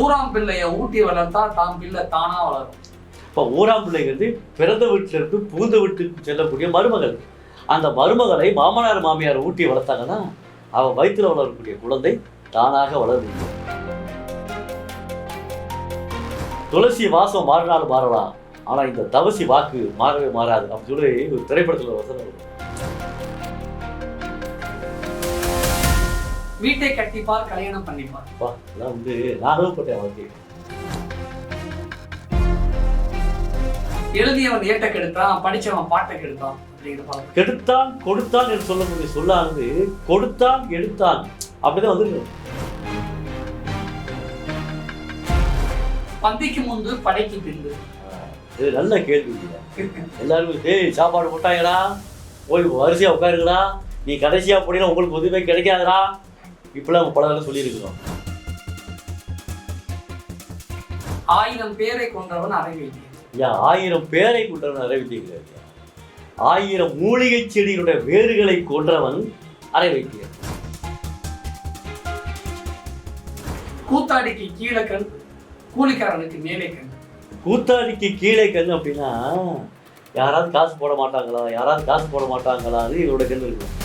ஊராம் பிள்ளைய ஊட்டி வளர்த்தா தாம் பிள்ளை தானா வளரும். இப்போ ஊராம் பிள்ளைங்கிறது பிறந்த வீட்டிலிருந்து புகுந்த வீட்டுக்கு செல்லக்கூடிய மருமகள். அந்த மருமகளை மாமனார் மாமியார் ஊட்டி வளர்த்தாங்கன்னா அவன் வயிற்றில் வளரக்கூடிய குழந்தை தானாக வளரும் துளசி வாசம் மாறினாலும் மாறலாம். ஆனா இந்த தவசி வாக்கு மாறவே மாறாது. அப்படின்னு சொல்லி ஒரு திரைப்படத்துல வசனம் வீட்டை கட்டிப்பார் கல்யாணம் பண்ணிப்பார். இதெல்லாம் வந்து நான் அனுபவப்பட்டேன் வாழ்க்கை. எழுதியவன் ஏட்ட கெடுத்தான் படிச்சவன் பாட்டை கெடுத்தான் கெடுத்தான் கொடுத்தான் என்று சொல்லக்கூடிய சொல்லானது கொடுத்தான் எடுத்தான். அப்படிதான் வந்து பந்திக்கு முன்பு படைக்கு பின்பு. இது நல்ல கேள்வி? எல்லாரும் டேய் சாப்பாடு போட்டாங்கடா போய் வரிசையா உட்காருங்கடா. நீ கடைசியா போனீங்கன்னா உங்களுக்கு உதவி கிடைக்காதுடா. இப்பெல்லாம் பல தடவை சொல்லியிருக்கிறோம். ஆயிரம் பேரை கொன்றவன் அறை வைத்தியன் ஐயா ஆயிரம் பேரை கொண்டவன் அறிவித்தீர்கள் ஆயிரம் மூலிகை செடியினுடைய வேர்களை கொன்றவன் அறை வைக்கிறார் கூத்தாடிக்கு கீழே கண் கூலிக்காரனுக்கு மேலே கண். கூத்தாடிக்கு கீழே கண் அப்படின்னா யாராவது காசு போட மாட்டாங்களா? யாராவது காசு போட மாட்டாங்களான்னு இதோட கண் இருக்கும்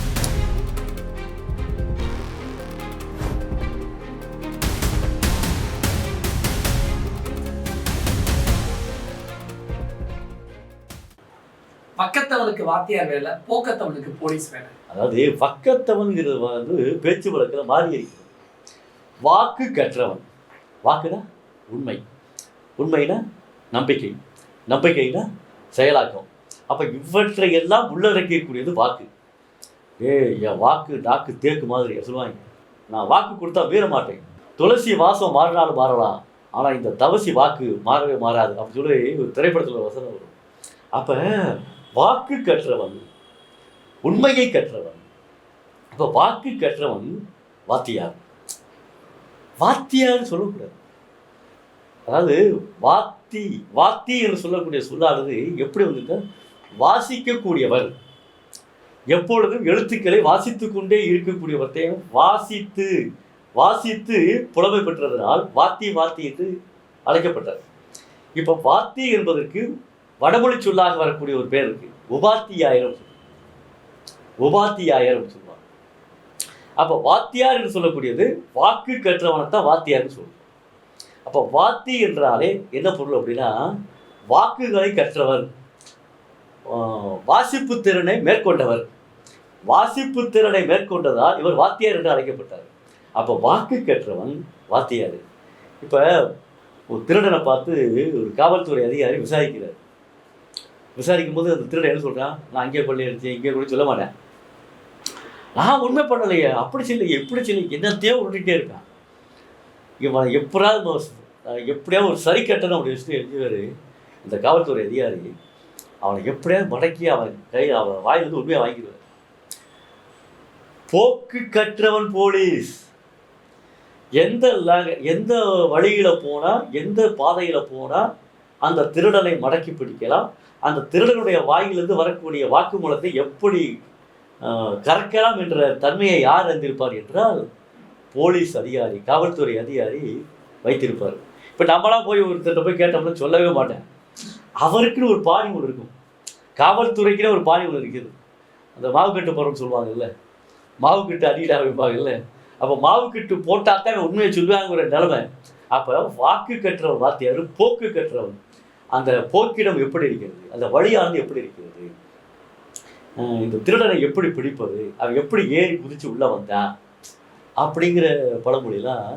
வாத்தாளுக்கு வாத்தியார் வேலை போக்கத்தவனுக்கு போலீஸ் வேலை. அதாவது வக்கத்தவன்கிறது வந்து பேச்சு வழக்கில் மாறி இருக்கிறது வாக்கு கற்றவன். வாக்குனா உண்மை. உண்மைனா நம்பிக்கை. நம்பிக்கைனா செயலாக்கம். அப்போ இவற்றை எல்லாம் உள்ளடக்கக்கூடியது வாக்கு. ஏ என் வாக்கு டாக்கு தேக்கு மாதிரி சொல்லுவாங்க. நான் வாக்கு கொடுத்தா மீற மாட்டேன். துளசி வாசம் மாறினாலும் மாறலாம். ஆனால் இந்த தவசி வாக்கு மாறவே மாறாது. அப்படின்னு சொல்லி ஒரு திரைப்படத்தில் வசனம் வரும். அப்போ வாக்கு கற்றவன். உண்மையை கற்றவன். அப்போ வாக்கு கற்றவன் வாத்தியார். வாத்தியார்னு சொல்லக்கூடாது. அதாவது வாத்தி வாத்தி என்று சொல்லக்கூடிய சொல்லானது எப்படி வந்துட்டு வாசிக்கக்கூடியவர். எப்பொழுதும் எழுத்துக்களை வாசித்து கொண்டே இருக்கக்கூடியவற்றையும் வாசித்து வாசித்து புலமை பெற்றதனால் வாத்தி வாத்தி என்று அழைக்கப்பட்டார் இப்போ வாத்தி என்பதற்கு வடமொழி சொல்லாக வரக்கூடிய ஒரு பேர் இருக்கு. உபாத்தியாயிரம் உபாத்தியாயிரம் சொல்லுவாங்க. அப்போ வாத்தியார் என்று சொல்லக்கூடியது வாக்கு கற்றவனை தான் வாத்தியார்னு சொல்லுவோம் அப்போ வாத்தி என்றாலே என்ன பொருள் அப்படின்னா வாக்குகளை கற்றவர். வாசிப்பு திறனை மேற்கொண்டவர். வாசிப்பு திறனை மேற்கொண்டதால் இவர் வாத்தியார் என்று அழைக்கப்பட்டார். அப்போ வாக்கு கற்றவன் வாத்தியார். இப்போ ஒரு திருடனை பார்த்து ஒரு காவல்துறை அதிகாரி விசாரிக்கிறார். விசாரிக்கும் போது அந்த திருடன் என்ன சொல்கிறான் நான் அங்கே கொள்ளை அடிச்சேன் இங்கே கூட சொல்ல மாட்டேன். நான் உண்மை பண்ணலையே அப்படி சொல்லி எப்படி செய்யல என்னத்தையோ உருட்டிகிட்டே இருக்கான். இவன் எப்படாவது எப்படியாவது ஒரு சரி கட்டணும் அப்படி வச்சுட்டு எழுதிவார் இந்த காவல்துறை அதிகாரி அவனை எப்படியாவது மடக்கி அவன் கை அவன் வாயிலிருந்து உண்மையாக வாங்கிடுவார். போக்கு கற்றவன் போலீஸ். எந்த எந்த வழியில் போனால் எந்த பாதையில் போனால் அந்த திருடனை மடக்கி பிடிக்கலாம். அந்த திருடனுடைய வாயிலிருந்து வரக்கூடிய வாக்குமூலத்தை எப்படி கறக்கலாம் என்ற தன்மையை யார் அறிந்திருப்பார் என்றால் போலீஸ் அதிகாரி காவல்துறை அதிகாரி வைத்திருப்பார். இப்போ நம்மளாம் போய் ஒருத்தர்கிட்ட போய் கேட்டோம்னா சொல்லவே மாட்டேன். அவருக்குன்னு ஒரு பாணி ஒன்று இருக்கும். காவல்துறைக்குன்னு ஒரு பாணி ஒன்று இருக்குது. அந்த மாவுக்கட்டு போகிறோம்னு சொல்லுவாங்கல்ல. மாவுக்கட்டு அடியில் வைப்பாங்கல்ல. அப்போ மாவுக்கட்டு போட்டால் தான் உண்மையை சொல்லுவாங்கிற நிலமை. அப்போ வாக்கு கற்றவன் வாத்தியார் போக்கு கற்றவன். அந்த போக்கிடம் எப்படி இருக்கிறது? அந்த வழியானது எப்படி இருக்கிறது? இந்த திருடனை எப்படி பிடிப்பது? அவன் எப்படி ஏறி குதிச்சு உள்ள வந்தான்? அப்படிங்கிற பழமொழிலாம்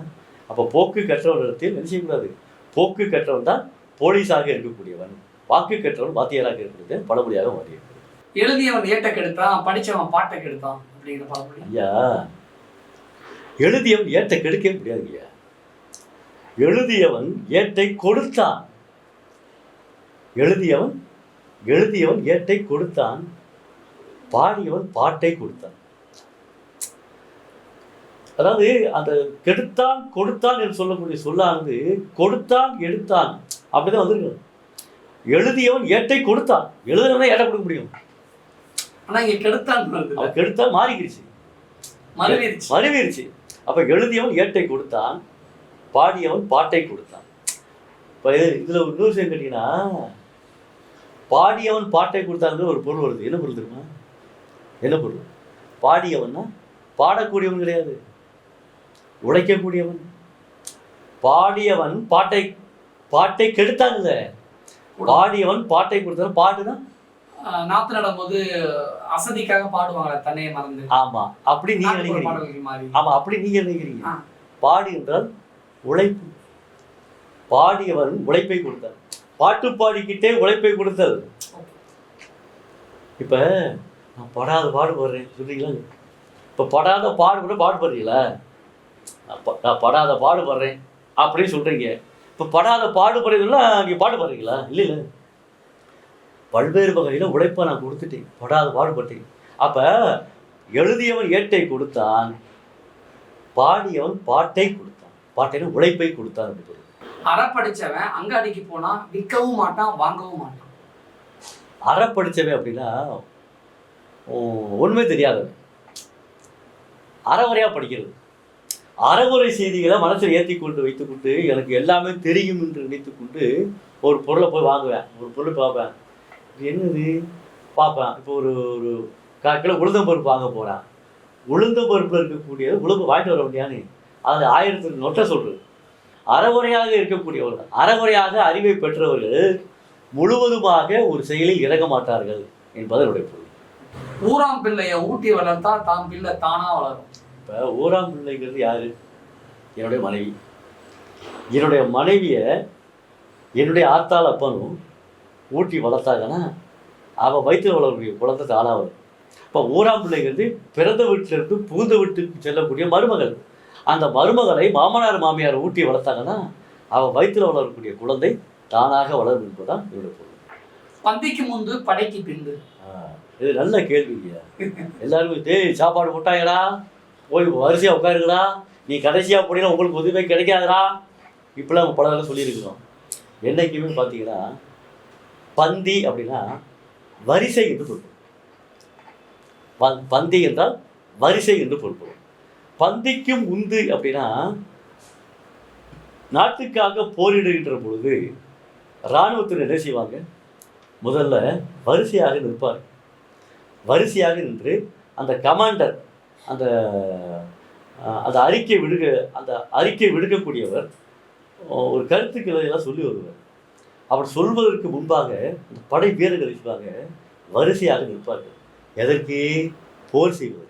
அப்போ போக்கு கற்றவனிடத்தில் என்ன செய்யக்கூடாது? போக்கு கற்றவன் தான் போலீஸாக இருக்கக்கூடியவன். வாக்கு கற்றவன் வாத்தியாராக இருக்கிறது. பழமொழியாக மாறியிருக்கிறது. எழுதியவன் ஏட்ட கெடுத்தான் படிச்சவன் பாட்டை கெடுத்தான் அப்படிங்கிற பழமொழி. ஐயா எழுதியவன் ஏட்டை கெடுக்கவே முடியாது ஐயா. எழுதியவன் ஏட்டை கொடுத்தான். எழுதியவன் எழுதியவன் ஏட்டை கொடுத்தான். பாடியவன் பாட்டை கொடுத்தான். அதாவது அந்த கெடுத்தான் கொடுத்தான் என்று சொல்லக்கூடிய சொல்லானது கொடுத்தான் எடுத்தான். அப்படிதான் வந்திருக்கு எழுதியவன் ஏட்டை கொடுத்தான். எழுதுனவன் ஏட்டை கொடுக்க முடியும். ஆனா இங்க கெடுத்தான் அவன் கெடுத்தான் மாறிக்கிடுச்சு மறுவிருச்சு மறுவிருச்சு அப்ப எழுதியவன் ஏட்டை கொடுத்தான். பாடியவன் பாட்டை கொடுத்தான். இப்போ இதில் இன்னொரு விஷயம் கேட்டீங்கன்னா பாடியவன் பாட்டை கொடுத்தாங்க ஒரு பொருள் வருது. என்ன பொருள் தெரியுமா? என்ன பொருள்? பாடியவன்னா பாடக்கூடியவன் கிடையாது. உழைக்கக்கூடியவன் பாடியவன் பாட்டை பாட்டை கெடுத்தாங்கல்ல பாடியவன் பாட்டை கொடுத்தான் பாட்டுனா? ஆஹ் நாத்து நடும்போது அசதிக்காக பாடுவாங்க தன்னையே மறந்து. ஆமா. அப்படி நீங்க நினைக்கிறீங்க. ஆமா அப்படி நீங்க நினைக்கிறீங்க. பாடி என்றால் உழைப்பு. பாடியவன் உழைப்பை கொடுத்தார் பாட்டு பாடிக்கிட்டே உழைப்பை கொடுத்தல். இப்ப நான் படாத பாடுபடுறேன் சொல்றீங்களா? இப்ப படாத பாடுபட பாடுபடுறீங்களா நான் நான் படாத பாடுபடுறேன் அப்படின்னு சொல்றீங்க. இப்ப படாத பாடுபடுறதுலாம் நீங்க பாடுபடுறீங்களா இல்லை இல்லை. பல்வேறு வகையில உழைப்பை நான் கொடுத்துட்டேன். படாத பாடுபட்டேன் அப்ப எழுதியவன் ஏட்டை கொடுத்தான் பாடியவன் பாட்டை கொடுத்தான். பாட்டைன்னு உழைப்பை கொடுத்தான் என்று பொருள். அற படிச்சவன் அங்காடிக்கு போனா விற்கவும் மாட்டான் வாங்கவும் மாட்டான். அற படிச்சவன் அப்படின்னா உண்மை தெரியாதவன் அறகுறையா படிக்கிறது. அறகுறை செய்திகளை மனசில் ஏற்றி கொண்டு வைத்துக்கொண்டு எனக்கு எல்லாமே தெரியும் என்று நினைத்துக்கொண்டு ஒரு பொருளை போய் வாங்குவேன். ஒரு பொருளை பார்ப்பேன். என்னது? பார்ப்பேன். இப்போ ஒரு ஒரு கால் கிலோ உளுந்தம்பருப்பு வாங்க போகிறேன் உளுந்தம்பருப்பில் இருக்கக்கூடிய உளுந்து வாங்கிட்டு வர முடியான்னு அது ஆயிரத்துக்கு நொட்ட சொல்றது. அறகுறையாக இருக்கக்கூடியவர்கள் அறகுறையாக அறிவை பெற்றவர்கள் முழுவதுமாக ஒரு செயலில் இறங்க மாட்டார்கள் என்பது என்னுடைய பொருள். ஊராம் பிள்ளைய ஊட்டி வளர்த்தா தாம் பிள்ளை தானா வளரும். இப்போ ஊராம் பிள்ளைங்கிறது யாரு? என்னுடைய மனைவி. என்னுடைய மனைவியை என்னுடைய ஆத்தாள் அப்பனும் ஊட்டி வளர்த்தாங்கன்னா அவள் வயிற்றில் வளரக்கூடிய குழந்தை தானாக வரும். இப்போ ஊராம் பிள்ளைங்கிறது பிறந்த வீட்டிலிருந்து புகுந்த வீட்டுக்கு செல்லக்கூடிய மருமகள். அந்த மருமகளை மாமனார் மாமியார் ஊட்டி வளர்த்தாங்கன்னா அவள் வயிற்றில் வளரக்கூடிய குழந்தை தானாக வளரும் என்பதுதான் என்னுடைய பொருள். பந்திக்கு முந்து படைக்கு ஆ, இது நல்ல கேள்விங்க. எல்லாருமே டேய் சாப்பாடு போட்டாங்கடா. போய் வரிசையாக உட்காருங்கடா. நீ கடைசியாக போனீங்கன்னா உங்களுக்கு உதவி கிடைக்காதுடா. இப்படிலாம் நம்ம பல சொல்லியிருக்கிறோம். என்னைக்குமே பார்த்தீங்கன்னா பந்தி அப்படின்னா வரிசை என்று பொருள். ப- பந்தி என்றால் வரிசை என்று பொருள்படும் பந்திக்கும் உந்து அப்படின்னா நாட்டுக்காக போரிடுகின்ற பொழுது இராணுவத்தில் என்ன செய்வாங்க? முதல்ல வரிசையாக நிற்பார் வரிசையாக நின்று அந்த கமாண்டர் அந்த அந்த அறிக்கை விடுக அந்த அறிக்கை விடுக்கக்கூடியவர் ஒரு கருத்துக்களை எல்லாம் சொல்லி வருவார். அவர் சொல்வதற்கு முன்பாக அந்த படை வீரர்கள் இருப்பாங்க வரிசையாக நிற்பார்கள். எதற்கு? போர் செய்வது.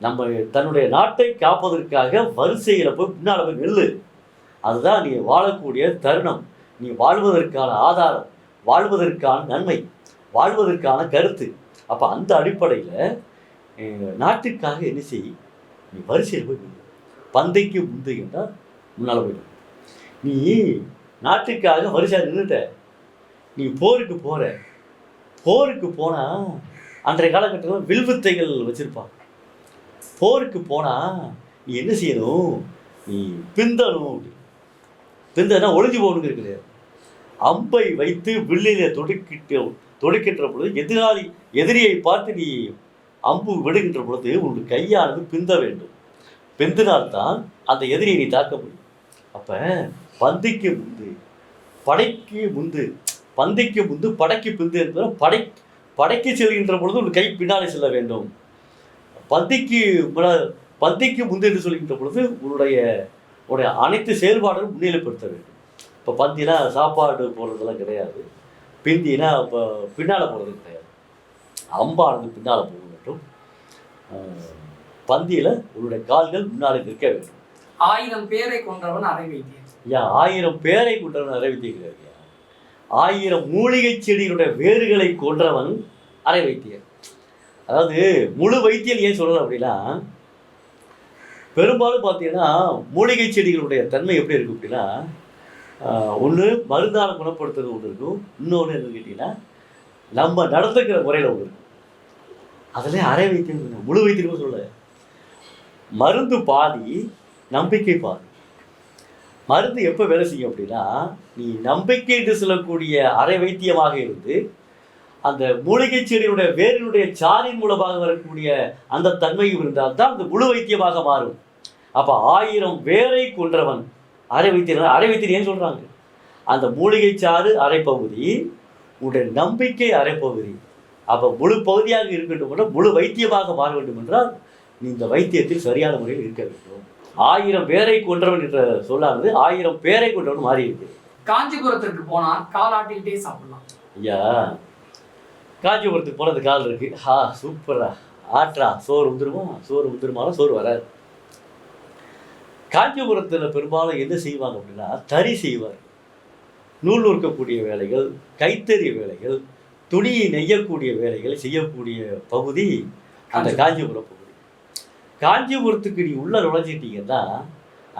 நம்ம தன்னுடைய நாட்டை காப்பதற்காக வரிசையில் போய் பின்னால் போய் நெல்லு. அதுதான் நீ வாழக்கூடிய தருணம். நீ வாழ்வதற்கான ஆதாரம் வாழ்வதற்கான நன்மை வாழ்வதற்கான கருத்து. அப்போ அந்த அடிப்படையில் நாட்டிற்காக என்ன செய்? நீ வரிசையில் போய் நில்லு. பந்தைக்கு முந்து என்றால் முன்னால் போயிடும் நீ நாட்டுக்காக வரிசையாக நின்றுட்ட நீ போருக்கு போகிற போருக்கு போனால் அன்றைய காலகட்டத்தில் வில்வித்தைகள் வச்சுருப்பாங்க. போருக்கு போனா நீ என்ன செய்யணும்? நீ பிந்தணும் அப்படி. பிந்தனா ஒளிஞ்சு போகணுங்கிறது கிடையாது அம்பை வைத்து வில்லில தொடுக்கிட்டு தொடுக்கின்ற பொழுது எதிராளி எதிரியை பார்த்து நீ அம்பு விடுகின்ற பொழுது உன் கையானது பிந்த வேண்டும். பிந்தினால்தான் அந்த எதிரியை நீ தாக்க முடியும். அப்ப பந்திக்கு முந்து படைக்கு முந்து பந்திக்கு முந்து படைக்கு பிந்து என்பது படை படைக்கு செல்கின்ற பொழுது உன் கை பின்னாலே செல்ல வேண்டும். பந்திக்கு பந்திக்கு முந்து என்று சொல்கின்ற பொழுது உன்னுடைய உன்னுடைய அனைத்து செயல்பாடுகளும் முன்னிலைப்படுத்த வேண்டும். இப்போ பந்தினா சாப்பாடு போடுறதெல்லாம் கிடையாது. பிந்தினா இப்போ பின்னால் போகிறது கிடையாது. அம்பானது பின்னால் போக வேண்டும். பந்தியில் உன்னுடைய கால்கள் முன்னாலே நிற்க வேண்டும். ஆயிரம் பேரை கொன்றவன் அரை வைத்தியன். ஐயா ஆயிரம் பேரை வைத்திருக்கிறார் ஐயா ஆயிரம் மூலிகை செடிகளுடைய வேர்களை கொன்றவன் அறை வைத்தியர் அதாவது முழு வைத்தியம் ஏன் சொல்லணும் அப்படின்னா பெரும்பாலும் பார்த்தீங்கன்னா மூலிகை செடிகளுடைய தன்மை எப்படி இருக்கும் அப்படின்னா ஒன்று மருந்தால் குணப்படுத்துறது ஒன்று இருக்கும் இன்னொன்று என்னன்னு கேட்டிங்கன்னா நம்ம நடந்துக்கிற முறையில் ஒன்று இருக்கும். அதில் அரை வைத்தியம் முழு வைத்தியமும் சொல்ல மருந்து பாதி நம்பிக்கை பாதி. மருந்து எப்போ வேலை செய்யும் அப்படின்னா நீ நம்பிக்கை என்று சொல்லக்கூடிய அரை வைத்தியமாக இருந்து அந்த மூலிகை செடியினுடைய வேரினுடைய சாரின் மூலமாக வரக்கூடிய அந்த தன்மையும் இருந்தால் தான் அந்த முழு வைத்தியமாக மாறும். அப்போ ஆயிரம் வேரை கொன்றவன் அரை வைத்தியர் அரை வைத்தியர் ஏன் சொல்கிறாங்க அந்த மூலிகை சாறு அரைப்பகுதி உடைய நம்பிக்கை அரைப்பகுதி அப்போ முழு பகுதியாக இருக்கட்டும் என்றால் முழு வைத்தியமாக மாற வேண்டும் என்றால் இந்த வைத்தியத்தில் சரியான முறையில் இருக்க வேண்டும். ஆயிரம் பேரை கொன்றவன் என்ற சொல்லானது ஆயிரம் பேரை கொன்றவன் மாறி இருக்கு காஞ்சிபுரத்திற்கு போனா காலாட்டிக்கிட்டே சாப்பிடலாம். ஐயா காஞ்சிபுரத்துக்கு போனது கால் இருக்கு. ஹா சூப்பரா ஆட்ரா. சோறு வந்துருமா சோறு வந்துருமானா சோறு வராது. காஞ்சிபுரத்தில் பெரும்பாலும் என்ன செய்வாங்க அப்படின்னா தறி செய்வார். நூல் நூற்கக்கூடிய வேலைகள் கைத்தறி வேலைகள் துணியை நெய்யக்கூடிய வேலைகளை செய்யக்கூடிய பகுதி அந்த காஞ்சிபுரம். பகுதி. காஞ்சிபுரத்துக்கு நீ உள்ள நுழைஞ்சிட்டீங்கன்னா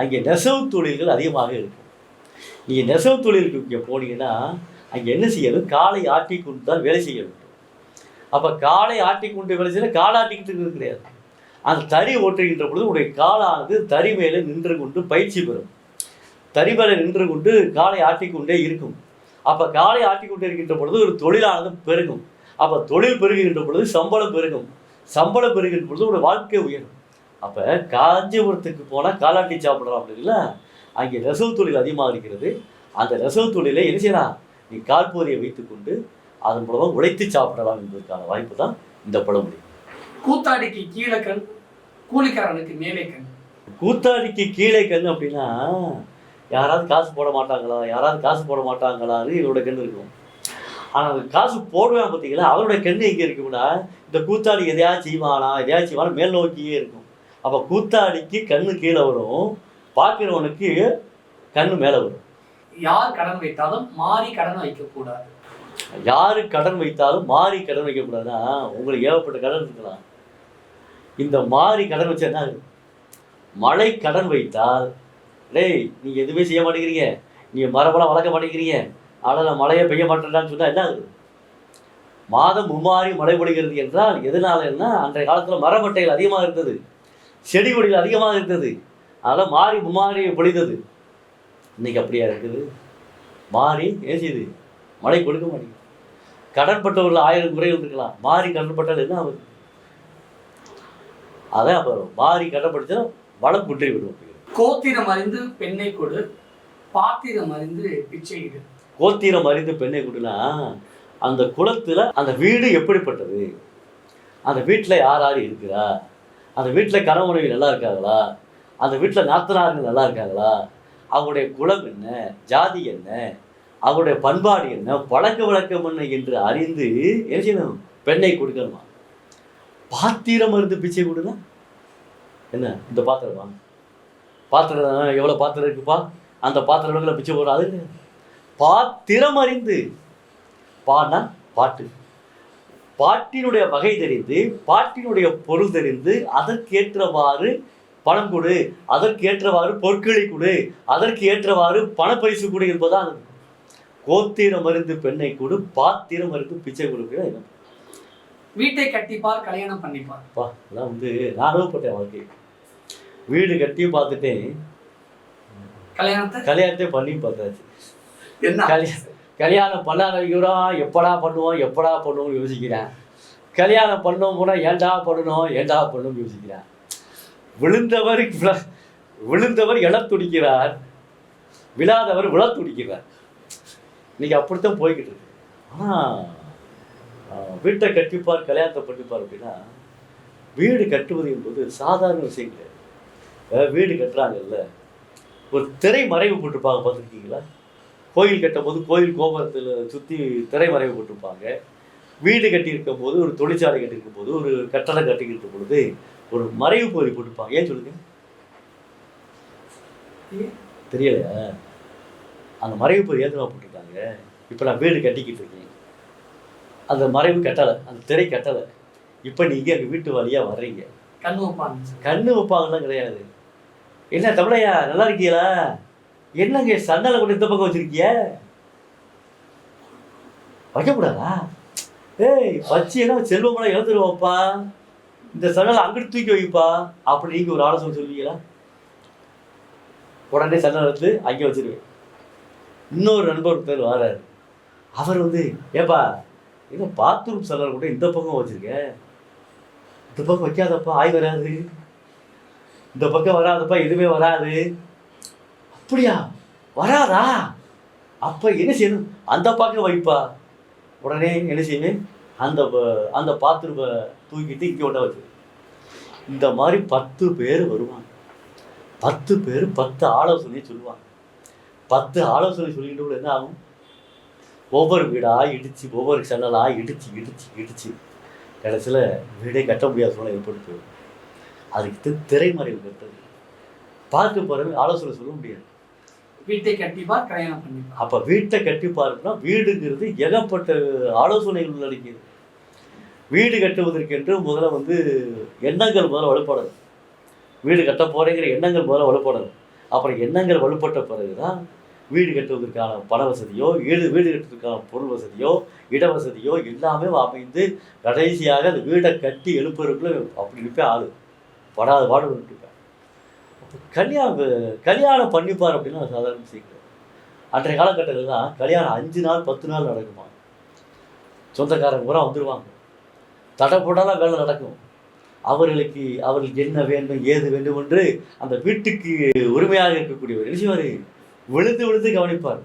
அங்கே நெசவு தொழில்கள் அதிகமாக இருக்கும். நீங்கள் நெசவு தொழிலுக்கு இங்கே போனீங்கன்னா அங்கே என்ன செய்யணும்? காலை ஆட்டி கொண்டு தான் வேலை செய்ய வேண்டும் அப்போ காலை ஆட்டி கொண்டு வேலை செய்ய காலை ஆட்டிக்கிட்டு இருக்கிறது கிடையாது. அந்த தறி ஓட்டுகின்ற பொழுது உடைய காலானது தறி மேலே நின்று கொண்டு பயிற்சி பெறும். தறி மேலே நின்று கொண்டு காலை ஆட்டிக்கொண்டே இருக்கும். அப்போ காலை ஆட்டிக்கொண்டே இருக்கின்ற பொழுது ஒரு தொழிலானது பெருகும். அப்போ தொழில் பெருகுகின்ற பொழுது சம்பளம் பெருகும். சம்பளம் பெருகின்ற பொழுது உடைய வாழ்க்கை உயரும். அப்போ காஞ்சிபுரத்துக்கு போனால் காலாட்டி சாப்பிட்றோம் அப்படிங்களா அங்கே நெசவு தொழில் அதிகமாக இருக்கிறது. அந்த நெசவு தொழிலை என்ன செய்யலாம் நீ கால்போதையை வைத்துக்கொண்டு அதன் மூலமாக உழைத்து சாப்பிடலாம் என்பதற்கான வாய்ப்பு தான் இந்த பழமொழி. கூத்தாடிக்கு கீழே கண் கூலிக்காரனுக்கு மேலே கண். கூத்தாடிக்கு கீழே கண் அப்படின்னா யாராவது காசு போட மாட்டாங்களா? யாராவது காசு போட மாட்டாங்களான்னு இவரோட கண் இருக்கும். ஆனால் அந்த காசு போடுவேன் பார்த்தீங்களா? அவரோட கண் எங்கே இருக்கும்னா இந்த கூத்தாடி எதையாச்சும் செய்வானா? எதையாச்சும் செய்வானா? மேல் நோக்கியே இருக்கும். அப்போ கூத்தாடிக்கு கண்ணு கீழே வரும். பார்க்குறவனுக்கு கண்ணு மேலே வரும். யார் கடன் வைத்தாலும் மாறி கடன் வைக்க கூடாது யாரு கடன் வைத்தாலும் மாறி கடன் வைக்கக்கூடாதுன்னா உங்களுக்கு ஏகப்பட்ட கடன் இருக்கலாம். இந்த மாறி கடன் வச்சா என்ன ஆகுது? மழை கடன் வைத்தால் டேய் நீங்கள் எதுவுமே செய்ய மாட்டேங்கிறீங்க. நீங்கள் மரபெல்லாம் வளர்க்க மாட்டேங்கிறீங்க. ஆனால் மழையை பெய்ய மாட்டேன்டான்னு சொன்னா என்ன ஆகுது மாதம் மும்மாறி மழை பொழிகிறது என்றால் எதனால என்ன? அன்றைய காலத்தில் மரமட்டைகள் அதிகமாக இருந்தது. செடி கொடிகள் அதிகமாக இருந்தது. அதனால் மாறி மும்மாறி பொழிந்தது. இன்னைக்கு அப்படியா இருக்குது? மாறி என்ன மழை கொடுக்க மாட்டேங்குது. கடன்பட்டவர்கள் ஆயிரம் குறைகள் இருக்கலாம் மாறி கடன்பட்டால் என்ன ஆகுது அதான் அப்போ மாறி கடன்படுத்தா வளம் குன்றி விடும் கோத்திரம் அறிந்து பெண்ணை கொடு பாத்திரம் அறிந்து பிச்சை இடு. கோத்திரம் அறிந்து பெண்ணை கொடுனா அந்த குலத்துல அந்த வீடு எப்படிப்பட்டது? அந்த வீட்டில் யார் யார் இருக்கிறா? அந்த வீட்டில் கணவனவி நல்லா இருக்காங்களா அந்த வீட்டில் நாத்தனார்கள் நல்லா இருக்காங்களா அவங்களுடைய குலம் என்ன? ஜாதி என்ன? அவருடைய பண்பாடு என்ன? பழக்க வழக்கம் என்ன என்று அறிந்து என்ன செய்யணும்? பெண்ணை கொடுக்கணுமா? பாத்திரம் இருந்து பிச்சை கொடுனா என்ன? இந்த பாத்திரமா? பாத்திரம் எவ்வளோ பாத்திரம் இருக்குப்பா? அந்த பாத்திரம் பிச்சை போடுறோம் அது பாத்திரம் அறிந்து பானா பாட்டு. பாட்டினுடைய வகை தெரிந்து பாட்டினுடைய பொருள் தெரிந்து அதற்கேற்றவாறு பணம் கொடு அதற்கேற்றவாறு பொருட்களை கொடு அதற்கு ஏற்றவாறு பணப்பரிசு கொடு என்பதான் அது. கோத்திரம் அறிந்து பெண்ணை கொடு பாத்திரம் அறிந்து பிச்சை கொடுக்கிற வீட்டை கட்டிப்பார் கல்யாணம் பண்ணிப்பார். அப்பா அதான் வந்து நான் அனுபவப்பட்டேன் வாழ்க்கை. வீடு கட்டி பார்த்துட்டேன். கல்யாணத்தை? கல்யாணத்தை பண்ணி பார்த்தாச்சு. என்ன? கல்யாணம் கல்யாணம் பண்ணாத இவரும் எப்படா பண்ணுவோம் எப்படா பண்ணுவோம்னு யோசிக்கிறேன். கல்யாணம் பண்ணோம் கூட ஏன்டா பண்ணணும் ஏன்டா பண்ணணும்னு யோசிக்கிறேன். விழுந்தவர் விழ- விழுந்தவர் எழத் துடிக்கிறார். விழாதவர் விழத் இன்னைக்கு அப்படித்தான் போய்கிட்டு இருக்கு. ஆனால் வீட்டை கட்டிப்பார் கல்யாணத்தை பண்ணிப்பார் அப்படின்னா வீடு கட்டுவது என்பது சாதாரண விஷயம் கிடையாது. வீடு கட்டுறாங்கல்ல. ஒரு திரை மறைவு போட்டிருப்பாங்க பார்த்துருக்கீங்களா? கோயில் கட்டும் போது கோயில் கோபுரத்தில் சுற்றி திரை மறைவு போட்டிருப்பாங்க. வீடு கட்டியிருக்கும் போது ஒரு தொழிற்சாலை கட்டியிருக்கும் போது ஒரு கட்டடம் கட்டிக்கிட்டு பொழுது ஒரு மறைவு பகுதி போட்டிருப்பாங்க. ஏன் சொல்லுங்க? தெரியலையா? அந்த மறைவு பகுதி ஏற்றுமா போட்டிருக்காங்க இப்போ நான் வீடு கட்டிக்கிட்டு இருக்கேன் அந்த மறைவு கட்டலை அந்த திரை கட்டலை. இப்போ நீங்கள் எங்கள் வீட்டு வழியாக வர்றீங்க. கண்ணு வைப்பாங்க கண்ணு வைப்பாங்கலாம் கிடையாது. என்ன தமிழையா நல்லா இருக்கீங்களா? என்னங்க சன்னலை கொண்டு இந்த பக்கம் வச்சிருக்கிய? வைக்கக்கூடாதா? ஏய் வச்சியனா செல்வமெல்லாம் இழந்துருவாப்பா இந்த சன்னலை அங்கிட்டு தூக்கி வைப்பா. அப்படி நீங்க ஒரு ஆலோசனை சொல்லுவீங்களா? உடனே சன்னல் எடுத்து அங்கே வச்சிருவேன். இன்னொரு நண்பர் பேர் வராரு. அவர் வந்து ஏப்பா என்ன பாத்ரூம் செல்லர் கூட இந்த பக்கம் வச்சுருக்கேன் இந்த பக்கம் வைக்காதப்பா ஆய் வராது. இந்த பக்கம் வராதப்பா எதுவுமே வராது. அப்படியா? வராதா? அப்போ என்ன செய்யணும்? அந்த பக்கம் வைப்பா. உடனே என்ன செய்வேன் அந்த ப- அந்த பாத்ரூமை தூக்கிட்டு இங்கே ஒன்றா வச்சு இந்த மாதிரி பத்து பேர் வருவாங்க. பத்து பேர் பத்து ஆலோசனையை சொல்லுவாங்க. பத்து ஆலோசனை சொல்லிட்டு கூட என்ன ஆகும்? ஒவ்வொரு வீடா இடிச்சு ஒவ்வொரு சன்னலா இடிச்சு இடிச்சு இடிச்சு கடைசியில் வீடே கட்ட முடியாத சூழ்நிலை ஏற்பட்டு போயிடும். அதுக்கு திரைமறைவு கட்டுறது பார்த்து போகிறவங்க ஆலோசனை சொல்ல முடியாது. வீட்டை கட்டிப்பார் கல்யாணம் பண்ணிப்பார். அப்போ வீட்டை கட்டி பாருன்னா வீடுங்கிறது ஏகப்பட்ட ஆலோசனைகள் உள்ளடக்கியது வீடு கட்டுவதற்கென்று முதல்ல வந்து எண்ணங்கள் முதல்ல வலுப்படணும். வீடு கட்ட போறேங்கிற எண்ணங்கள் முதல்ல வலுப்படணும். அப்புறம் எண்ணங்கள் வலுப்பட்ட பிறகு தான் வீடு கட்டுவதற்கான பண வசதியோ வீடு வீடு கட்டுவதற்கான பொருள் வசதியோ இட வசதியோ எல்லாமே அமைந்து கடைசியாக அந்த வீடை கட்டி எழுப்புறதுக்குள்ள அப்படி இருப்பேன் ஆள். படாத பாடு இருப்பேன். அப்போ கல்யாணம் கல்யாணம் பண்ணிப்பார் அப்படின்னா நான் சாதாரண சீக்கிரம் அன்றைய காலகட்டத்தில் தான் கல்யாணம் அஞ்சு நாள் பத்து நாள் நடக்குமா? சொந்தக்காரங்க பூரா வந்துடுவாங்க தடப்படாத வேலை நடக்கும். அவர்களுக்கு அவர்களுக்கு என்ன வேண்டும் ஏது வேண்டும் என்று அந்த வீட்டுக்கு உரிமையாக இருக்கக்கூடியவர் என்ன செய்வார் விழுந்து விழுந்து கவனிப்பார்.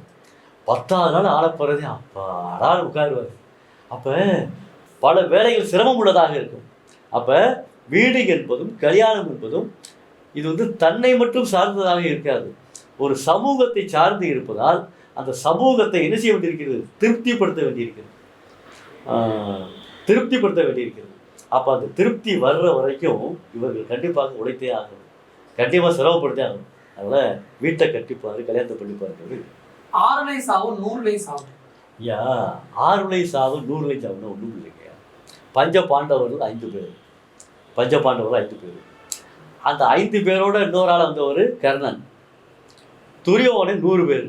பத்தாவது நாள் ஆளப்போகிறதே அப்பா அடால் உட்காருவார். அப்போ பல வேலைகள் சிரமம் உள்ளதாக இருக்கும். அப்போ வீடு என்பதும் கல்யாணம் என்பதும் இது வந்து தன்னை மட்டும் சார்ந்ததாக இருக்காது. ஒரு சமூகத்தை சார்ந்து இருப்பதால் அந்த சமூகத்தை என்ன செய்ய வேண்டியிருக்கிறது? திருப்திப்படுத்த வேண்டியிருக்கிறது. திருப்திப்படுத்த வேண்டியிருக்கிறது. அப்போ அந்த திருப்தி வர்ற வரைக்கும் இவர்கள் கண்டிப்பாக உழைத்தே ஆகணும். கண்டிப்பாக சிரமப்படுத்தே ஆகணும். அதனால் வீட்டை கட்டிப்பாரு கல்யாணத்தை பண்ணிப்பாருங்கிறது ஆறுலை சாவும் நூறுலை சாவும் ஐயா ஆறுலை சாவு நூறுலை சாவுன்னு ஒன்றும் இல்லைங்க. பஞ்ச பாண்டவர்கள் ஐந்து பேர். பஞ்ச பாண்டவர்கள் ஐந்து பேர். அந்த ஐந்து பேரோட இன்னொரு ஆள் வந்தவர் கர்ணன். துரியோவனை நூறு பேர்.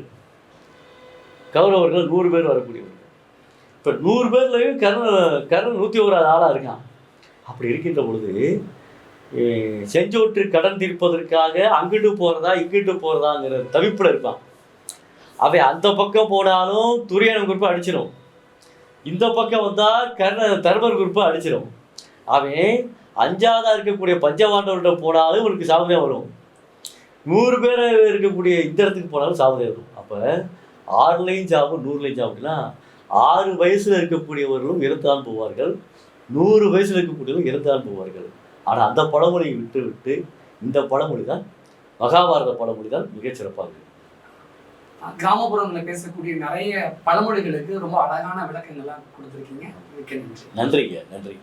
கௌரவர்கள் நூறு பேர் வரக்கூடியவர்கள். இப்போ நூறு பேர்லையும் கர்ணன் கர்ணன் நூற்றி ஓராது ஆளாக இருக்கான். அப்படி இருக்கின்ற பொழுது செஞ்சோற்று கடன் தீர்ப்பதற்காக அங்கிட்டு போகிறதா இங்கிட்டு போகிறதாங்கிற தவிப்பில் இருப்பான். அவன் அந்த பக்கம் போனாலும் துரியன் குரூப்பை அடிச்சிடும் இந்த பக்கம் வந்தால் கர்ண தர்மர் குரூப்பை அடிச்சிடும் அவன் அஞ்சாவதாக இருக்கக்கூடிய பஞ்சபாண்டவர்கிட்ட போனாலும் இவனுக்கு சாபமே வரும். நூறு பேர் இருக்கக்கூடிய இந்த இடத்துக்கு போனாலும் சாபமே வரும். அப்போ ஆறுலையும் சாபம் நூறுலையும் சாப்பிட்டுனா ஆறு வயசில் இருக்கக்கூடியவர்களும் இறந்தான் போவார்கள். நூறு வயசுல இருக்கக்கூடியவர்களும் இறந்தான் போவார்கள். ஆனால் அந்த பழமொழியை விட்டு விட்டு இந்த பழமொழி தான் மகாபாரத பழமொழி தான் மிகச் சிறப்பாக இருக்கு. கிராமப்புறங்களில் பேசக்கூடிய நிறைய பழமொழிகளுக்கு ரொம்ப அழகான விளக்கங்கள்லாம் கொடுத்துருக்கீங்க. நன்றிங்க நன்றி.